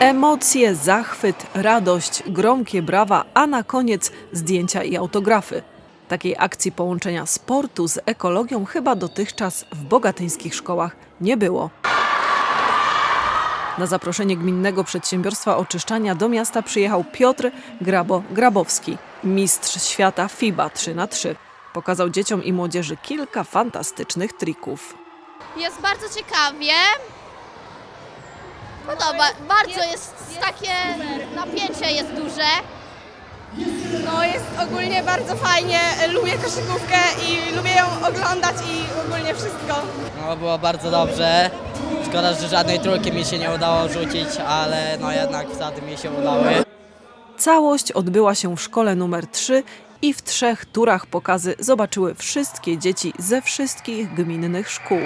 Emocje, zachwyt, radość, gromkie brawa, a na koniec zdjęcia i autografy. Takiej akcji połączenia sportu z ekologią chyba dotychczas w bogatyńskich szkołach nie było. Na zaproszenie Gminnego Przedsiębiorstwa Oczyszczania do miasta przyjechał Piotr Grabo-Grabowski, mistrz świata FIBA 3 na 3 Pokazał dzieciom i młodzieży kilka fantastycznych trików. Jest bardzo ciekawie. Podoba, bardzo jest takie napięcie jest duże. No jest ogólnie bardzo fajnie, lubię koszykówkę i lubię ją oglądać i ogólnie wszystko. No było bardzo dobrze. Szkoda, że żadnej trójki mi się nie udało rzucić, ale no jednak wsady mi się udały. Całość odbyła się w szkole numer 3 i w trzech turach pokazy zobaczyły wszystkie dzieci ze wszystkich gminnych szkół.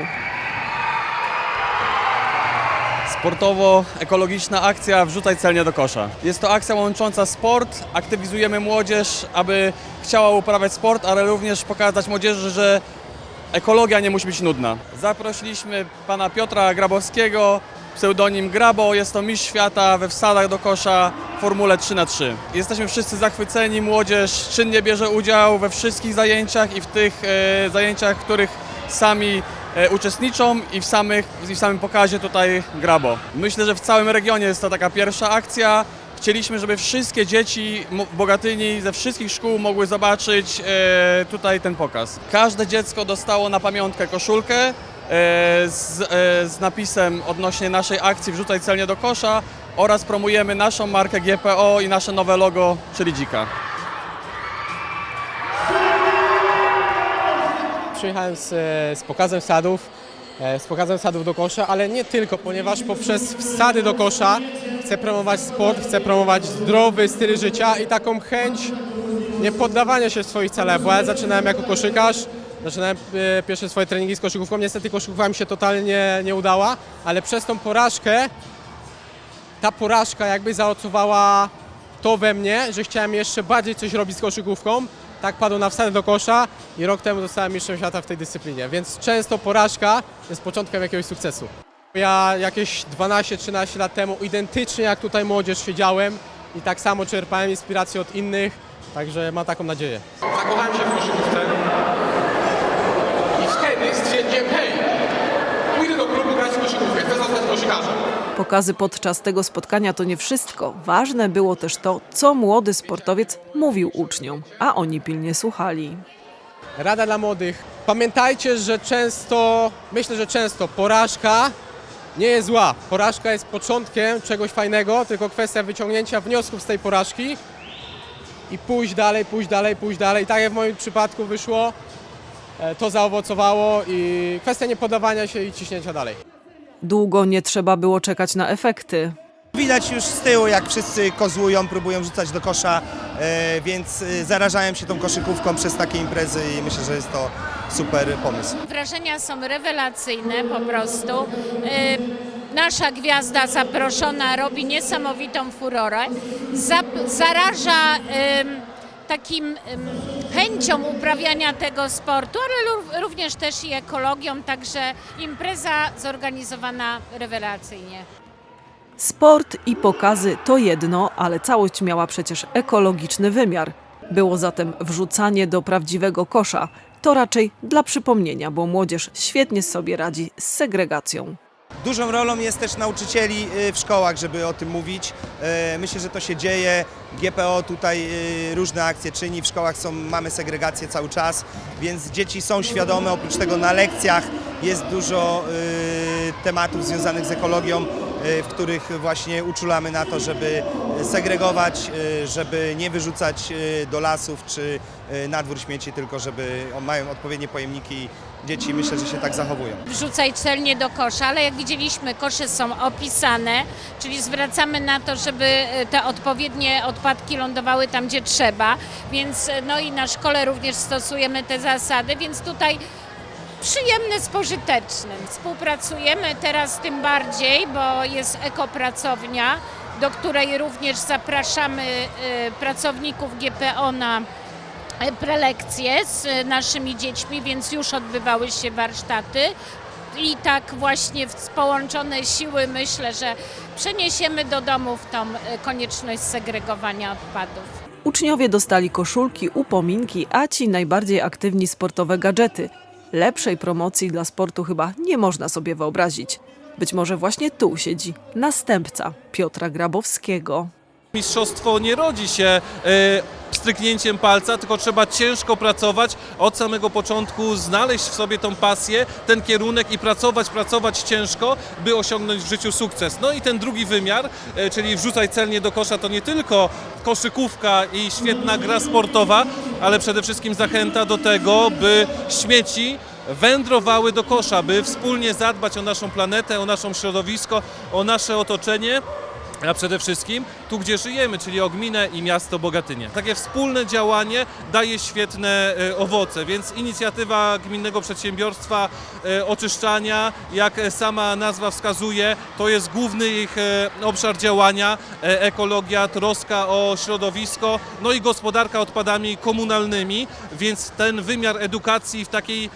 Sportowo-ekologiczna akcja Wrzucaj celnie do kosza. Jest to akcja łącząca sport, aktywizujemy młodzież, aby chciała uprawiać sport, ale również pokazać młodzieży, że ekologia nie musi być nudna. Zaprosiliśmy pana Piotra Grabowskiego, pseudonim Grabo, jest to mistrz świata we wsadach do kosza w Formule 3 na 3 Jesteśmy wszyscy zachwyceni, młodzież czynnie bierze udział we wszystkich zajęciach i w tych e, zajęciach, których sami uczestniczą i w, samych, i w samym pokazie tutaj Grabo. Myślę, że w całym regionie jest to taka pierwsza akcja. Chcieliśmy, żeby wszystkie dzieci w Bogatyni ze wszystkich szkół mogły zobaczyć e, tutaj ten pokaz. Każde dziecko dostało na pamiątkę koszulkę e, z, e, z napisem odnośnie naszej akcji Wrzucaj celnie do kosza oraz promujemy naszą markę GPO i nasze nowe logo, czyli Dzika. Przyjechałem z, z pokazem sadów, e, z pokazem sadów do kosza, ale nie tylko, ponieważ poprzez wsady do kosza chcę promować sport, chcę promować zdrowy styl życia i taką chęć nie poddawania się w swoich celach, bo ja zaczynałem jako koszykarz, zaczynałem e, pierwsze swoje treningi z koszykówką, niestety koszykówka mi się totalnie nie udała, ale przez tą porażkę, ta porażka jakby zaocowała to we mnie, że chciałem jeszcze bardziej coś robić z koszykówką. Tak padło na wsadę do kosza i rok temu zostałem mistrzem świata w tej dyscyplinie, więc często porażka jest początkiem jakiegoś sukcesu. Ja jakieś 12-13 lat temu identycznie jak tutaj młodzież siedziałem i tak samo czerpałem inspirację od innych, także mam taką nadzieję. Zakochałem się w koszykówce i wtedy stwierdziłem, hej, pójdę do klubu grać w koszykówkę, chcę zostać koszykarzem. Pokazy podczas tego spotkania to nie wszystko. Ważne było też to, co młody sportowiec mówił uczniom, a oni pilnie słuchali. Rada dla młodych. Pamiętajcie, że często, myślę, że często porażka nie jest zła. Porażka jest początkiem czegoś fajnego, tylko kwestia wyciągnięcia wniosków z tej porażki i pójść dalej, pójść dalej, pójść dalej. Tak jak w moim przypadku wyszło, e, to zaowocowało i kwestia nie poddawania się i ciśnięcia dalej. Długo nie trzeba było czekać na efekty. Widać już z tyłu, jak wszyscy kozłują, próbują rzucać do kosza, e, więc e, zarażają się tą koszykówką przez takie imprezy i myślę, że jest to super pomysł. Wrażenia są rewelacyjne po prostu. Y, Nasza gwiazda zaproszona robi niesamowitą furorę. Zap- zaraża takim chęcią uprawiania tego sportu, ale ró- również też i ekologią, także impreza zorganizowana rewelacyjnie. Sport i pokazy to jedno, ale całość miała przecież ekologiczny wymiar. Było zatem wrzucanie do prawdziwego kosza. To raczej dla przypomnienia, bo młodzież świetnie sobie radzi z segregacją. Dużą rolą jest też nauczycieli e, w szkołach, żeby o tym mówić. E, Myślę, że to się dzieje. GPO tutaj e, różne akcje czyni, w szkołach są, mamy segregację cały czas, więc dzieci są świadome. Oprócz tego na lekcjach jest dużo tematów związanych z ekologią, w których właśnie uczulamy na to, żeby segregować, e, żeby nie wyrzucać e, do lasów czy e, na dwór śmieci, tylko żeby mają odpowiednie pojemniki. Dzieci myślę, że się tak zachowują. wrzucaj celnie do kosza, ale jak widzieliśmy, kosze są opisane, czyli zwracamy na to, żeby e, te odpowiednie odpadki lądowały tam, gdzie trzeba, więc e, no i na szkole również stosujemy te zasady, więc tutaj przyjemne z pożytecznym. Współpracujemy teraz tym bardziej, bo jest ekopracownia, do której również zapraszamy e, pracowników GPO na e, prelekcje z e, naszymi dziećmi, więc już odbywały się warsztaty. i tak właśnie w połączone siły myślę, że przeniesiemy do domów tą konieczność segregowania odpadów. Uczniowie dostali koszulki, upominki, a ci najbardziej aktywni sportowe gadżety. Lepszej promocji dla sportu chyba nie można sobie wyobrazić. Być może właśnie tu siedzi następca Piotra Grabowskiego. Mistrzostwo nie rodzi się e, stryknięciem palca, tylko trzeba ciężko pracować od samego początku, znaleźć w sobie tą pasję, ten kierunek i pracować, pracować ciężko, by osiągnąć w życiu sukces. No i ten drugi wymiar, e, czyli wrzucaj celnie do kosza, to nie tylko koszykówka i świetna gra sportowa, ale przede wszystkim zachęta do tego, by śmieci wędrowały do kosza, by wspólnie zadbać o naszą planetę, o nasze środowisko, o nasze otoczenie a przede wszystkim tu, gdzie żyjemy, czyli o gminę i miasto Bogatynie. Takie wspólne działanie daje świetne e, owoce, więc inicjatywa Gminnego Przedsiębiorstwa e, Oczyszczania, jak sama nazwa wskazuje, to jest główny ich e, obszar działania, ekologia, troska o środowisko, no i gospodarka odpadami komunalnymi, więc ten wymiar edukacji w takiej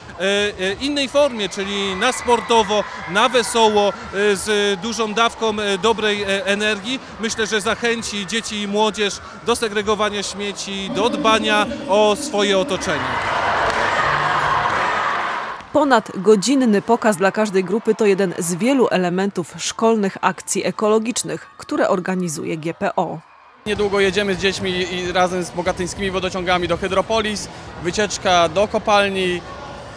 innej formie, czyli na sportowo, na wesoło, z dużą dawką dobrej e, energii, myślę, że zachęci dzieci i młodzież do segregowania śmieci, do dbania o swoje otoczenie. Ponad godzinny pokaz dla każdej grupy to jeden z wielu elementów szkolnych akcji ekologicznych, które organizuje GPO. Niedługo jedziemy z dziećmi i razem z bogatyńskimi wodociągami do Hydropolis, wycieczka do kopalni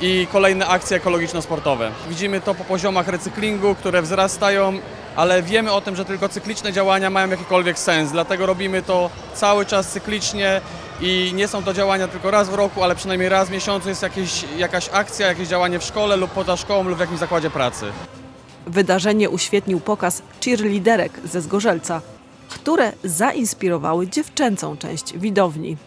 i kolejne akcje ekologiczno-sportowe. Widzimy to po poziomach recyklingu, które wzrastają, ale wiemy o tym, że tylko cykliczne działania mają jakikolwiek sens, dlatego robimy to cały czas cyklicznie i nie są to działania tylko raz w roku, ale przynajmniej raz w miesiącu jest jakieś, jakaś akcja, jakieś działanie w szkole lub poza szkołą lub w jakimś zakładzie pracy. Wydarzenie uświetnił pokaz cheerleaderek ze Zgorzelca, które zainspirowały dziewczęcą część widowni.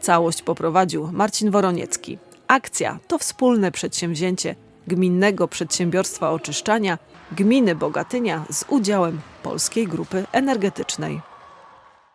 Całość poprowadził Marcin Woroniecki. Akcja to wspólne przedsięwzięcie Gminnego Przedsiębiorstwa Oczyszczania Gminy Bogatynia z udziałem Polskiej Grupy Energetycznej.